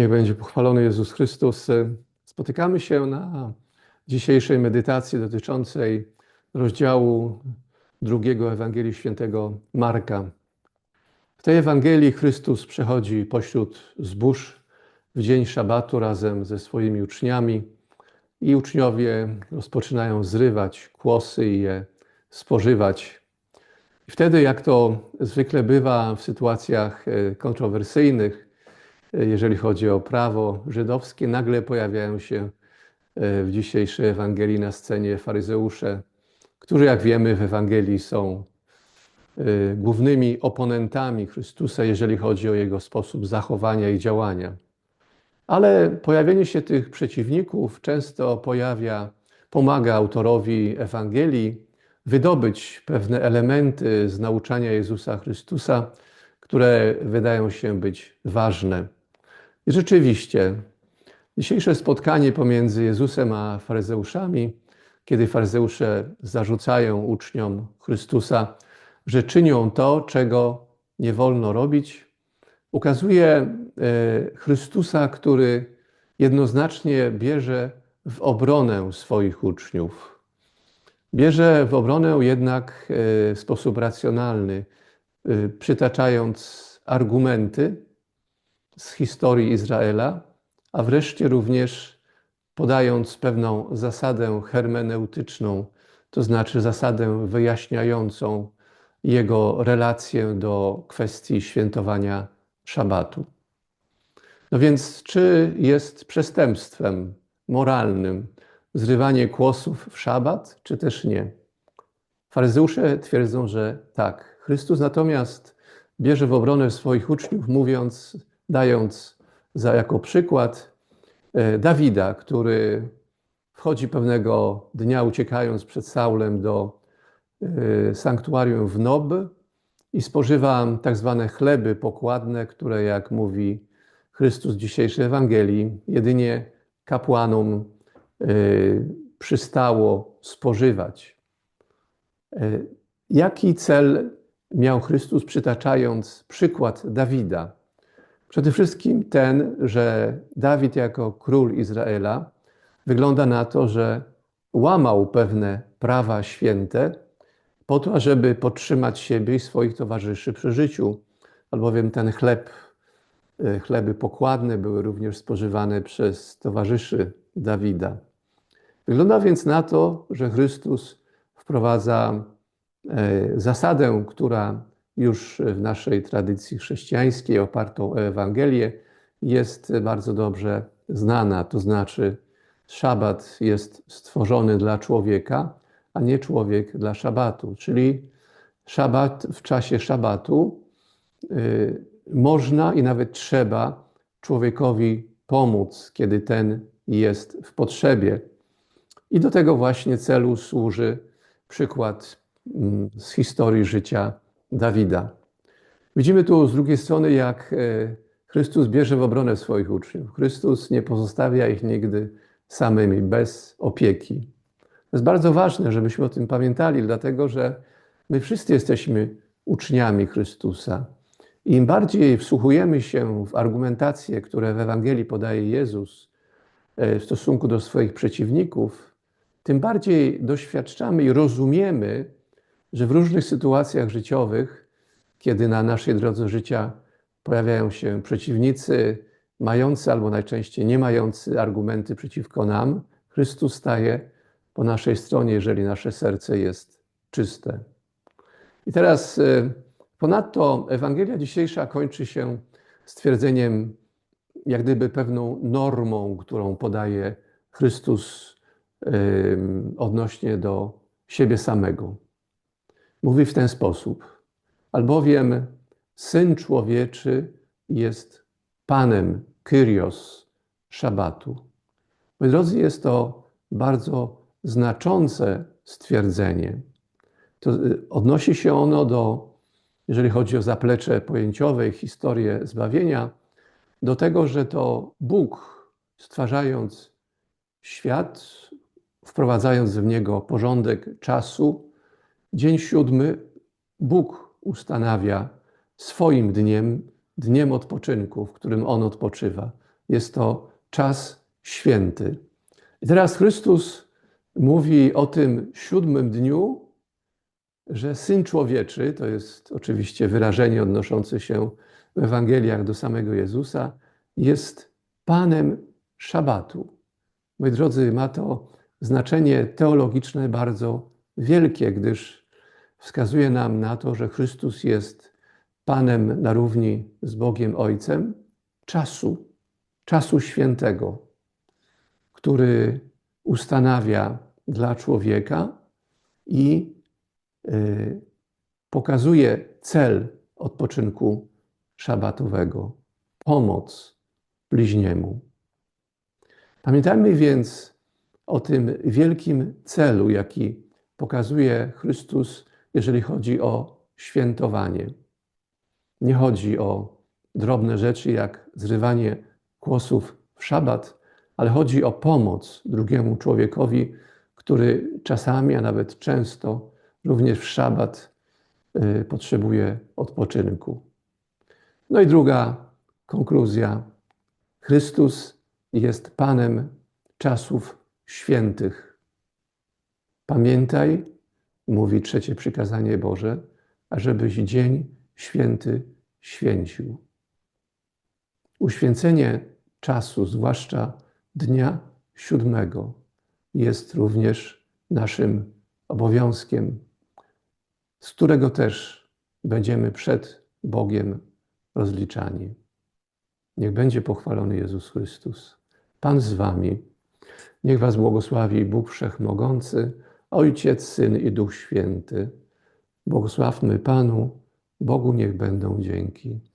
Niech będzie pochwalony Jezus Chrystus. Spotykamy się na dzisiejszej medytacji dotyczącej rozdziału drugiego Ewangelii Świętego Marka. W tej Ewangelii Chrystus przechodzi pośród zbóż w dzień szabatu razem ze swoimi uczniami i uczniowie rozpoczynają zrywać kłosy i je spożywać. I wtedy, jak to zwykle bywa w sytuacjach e, kontrowersyjnych, jeżeli chodzi o prawo żydowskie, nagle pojawiają się e, w dzisiejszej Ewangelii na scenie faryzeusze, którzy, jak wiemy, w Ewangelii są głównymi oponentami Chrystusa, jeżeli chodzi o jego sposób zachowania i działania. Ale pojawienie się tych przeciwników często pojawia, pomaga autorowi Ewangelii wydobyć pewne elementy z nauczania Jezusa Chrystusa, które wydają się być ważne. Rzeczywiście, dzisiejsze spotkanie pomiędzy Jezusem a faryzeuszami, kiedy faryzeusze zarzucają uczniom Chrystusa, że czynią to, czego nie wolno robić, ukazuje e, Chrystusa, który jednoznacznie bierze w obronę swoich uczniów. Bierze w obronę jednak e, w sposób racjonalny, e, przytaczając argumenty z historii Izraela, a wreszcie również podając pewną zasadę hermeneutyczną, to znaczy zasadę wyjaśniającą jego relację do kwestii świętowania szabatu. No więc, czy jest przestępstwem moralnym zrywanie kłosów w szabat, czy też nie? Faryzeusze twierdzą, że tak. Chrystus natomiast bierze w obronę swoich uczniów, mówiąc, dając za jako przykład e, Dawida, który wchodzi pewnego dnia, uciekając przed Saulem do e, sanktuarium w Nob i spożywa tak zwane chleby pokładne, które, jak mówi Chrystus w dzisiejszej Ewangelii, jedynie kapłanom Y, przystało spożywać. Jaki cel miał Chrystus, przytaczając przykład Dawida? Przede wszystkim ten, że Dawid jako król Izraela wygląda na to, że łamał pewne prawa święte po to, żeby podtrzymać siebie i swoich towarzyszy przy życiu, albowiem ten chleb, y, chleby pokładne były również spożywane przez towarzyszy Dawida. Wygląda więc na to, że Chrystus wprowadza e, zasadę, która już w naszej tradycji chrześcijańskiej, opartą o Ewangelię, jest bardzo dobrze znana. To znaczy, szabat jest stworzony dla człowieka, a nie człowiek dla szabatu. Czyli szabat, w czasie szabatu y, można i nawet trzeba człowiekowi pomóc, kiedy ten jest w potrzebie. I do tego właśnie celu służy przykład mm, z historii życia Dawida. Widzimy tu z drugiej strony, jak e, Chrystus bierze w obronę swoich uczniów. Chrystus nie pozostawia ich nigdy samymi, bez opieki. To jest bardzo ważne, żebyśmy o tym pamiętali, dlatego że my wszyscy jesteśmy uczniami Chrystusa. I im bardziej wsłuchujemy się w argumentacje, które w Ewangelii podaje Jezus e, w stosunku do swoich przeciwników, tym bardziej doświadczamy i rozumiemy, że w różnych sytuacjach życiowych, kiedy na naszej drodze życia pojawiają się przeciwnicy, mający albo najczęściej nie mający argumenty przeciwko nam, Chrystus staje po naszej stronie, jeżeli nasze serce jest czyste. I teraz y, ponadto Ewangelia dzisiejsza kończy się stwierdzeniem, jak gdyby pewną normą, którą podaje Chrystus odnośnie do siebie samego. Mówi w ten sposób: Albowiem syn człowieczy jest Panem Kyrios Szabatu. Moi drodzy, jest to bardzo znaczące stwierdzenie. To y, odnosi się ono do, jeżeli chodzi o zaplecze pojęciowe i historię zbawienia, do tego, że to Bóg, stwarzając świat, wprowadzając w niego porządek czasu, dzień siódmy Bóg ustanawia swoim dniem, dniem odpoczynku, w którym On odpoczywa. jest to czas święty. I teraz Chrystus mówi o tym siódmym dniu, że Syn Człowieczy, to jest oczywiście wyrażenie odnoszące się w Ewangeliach do samego Jezusa, jest Panem Szabatu. Moi drodzy, ma to znaczenie teologiczne bardzo wielkie, gdyż wskazuje nam na to, że Chrystus jest Panem na równi z Bogiem Ojcem czasu, czasu świętego, który ustanawia dla człowieka i y, pokazuje cel odpoczynku szabatowego pomoc bliźniemu. Pamiętajmy więc o tym wielkim celu, jaki pokazuje Chrystus, jeżeli chodzi o świętowanie. Nie chodzi o drobne rzeczy jak zrywanie kłosów w szabat, ale chodzi o pomoc drugiemu człowiekowi, który czasami, a nawet często, również w szabat y, potrzebuje odpoczynku. No i druga konkluzja. Chrystus jest Panem czasów świętych. Pamiętaj, mówi trzecie przykazanie Boże, ażebyś dzień święty święcił. Uświęcenie czasu, zwłaszcza dnia siódmego, jest również naszym obowiązkiem, z którego też będziemy przed Bogiem rozliczani. Niech będzie pochwalony Jezus Chrystus. Pan z wami. Niech was błogosławi Bóg Wszechmogący, Ojciec, Syn i Duch Święty. Błogosławmy Panu, Bogu niech będą dzięki.